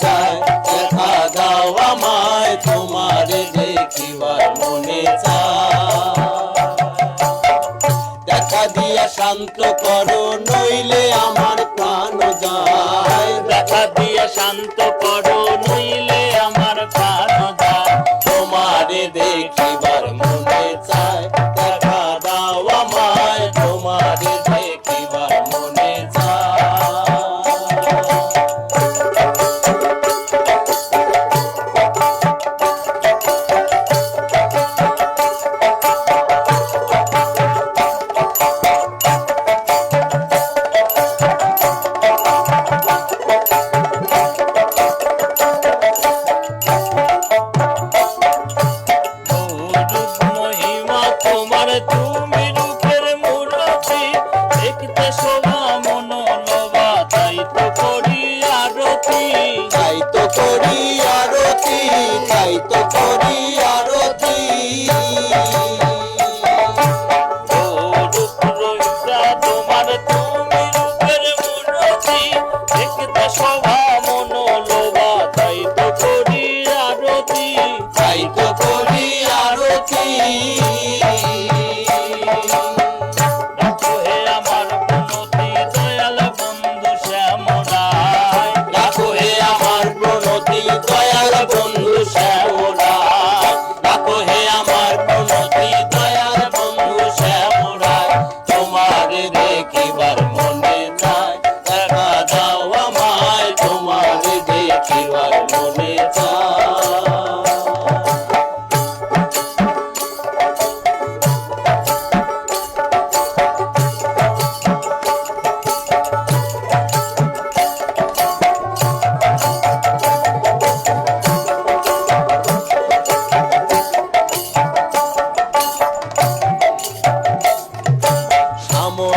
চায় দেখা দাও আমায় মনে দেখা দিয়া শান্ত করো, নইলে আমার প্রাণ যায়। দেখা দিয়া শান্ত করো tú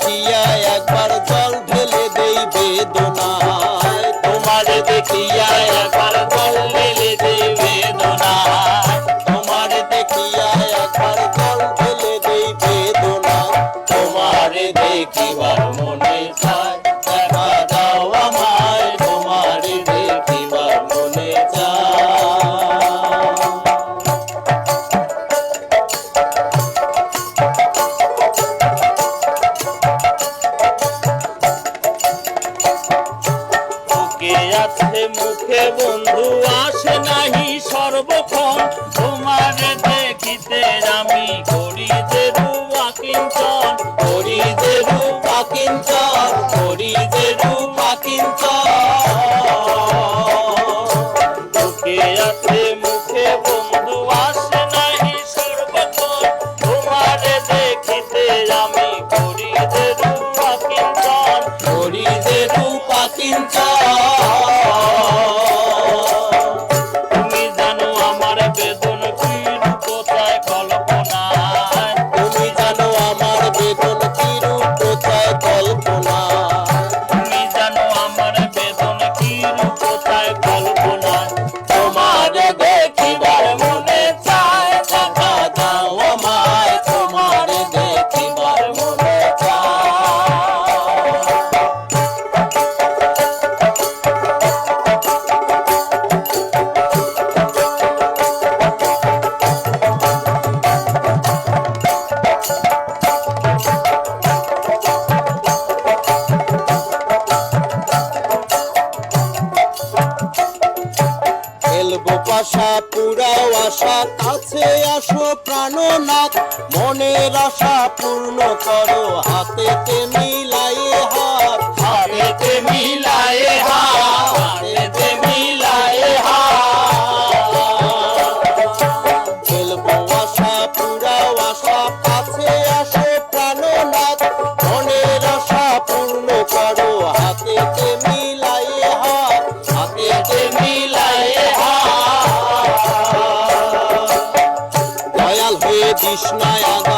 দেখিয়া একবার জল ঢেলে দেই বেদনায় মুখে বন্ধু আসে নাহি সর্বক্ষণ। তোমার দেখিতে আমি করি যে রূপা কিঞ্চন। করি যে রূপা কিঞ্চন, করি যে রূপা কিঞ্চন। মুখে আছে, মুখে বন্ধু আসে নাহি সর্বক্ষণ। তোমার দেখিতে আমি করি যে পাশা পুরাও আশা, কাছে আসো প্রাণনাথ। মনের আশা পূর্ণ করো হাতে মিলাই হাত, হাতেতে মিলাইয়ে কৃষ্ণায়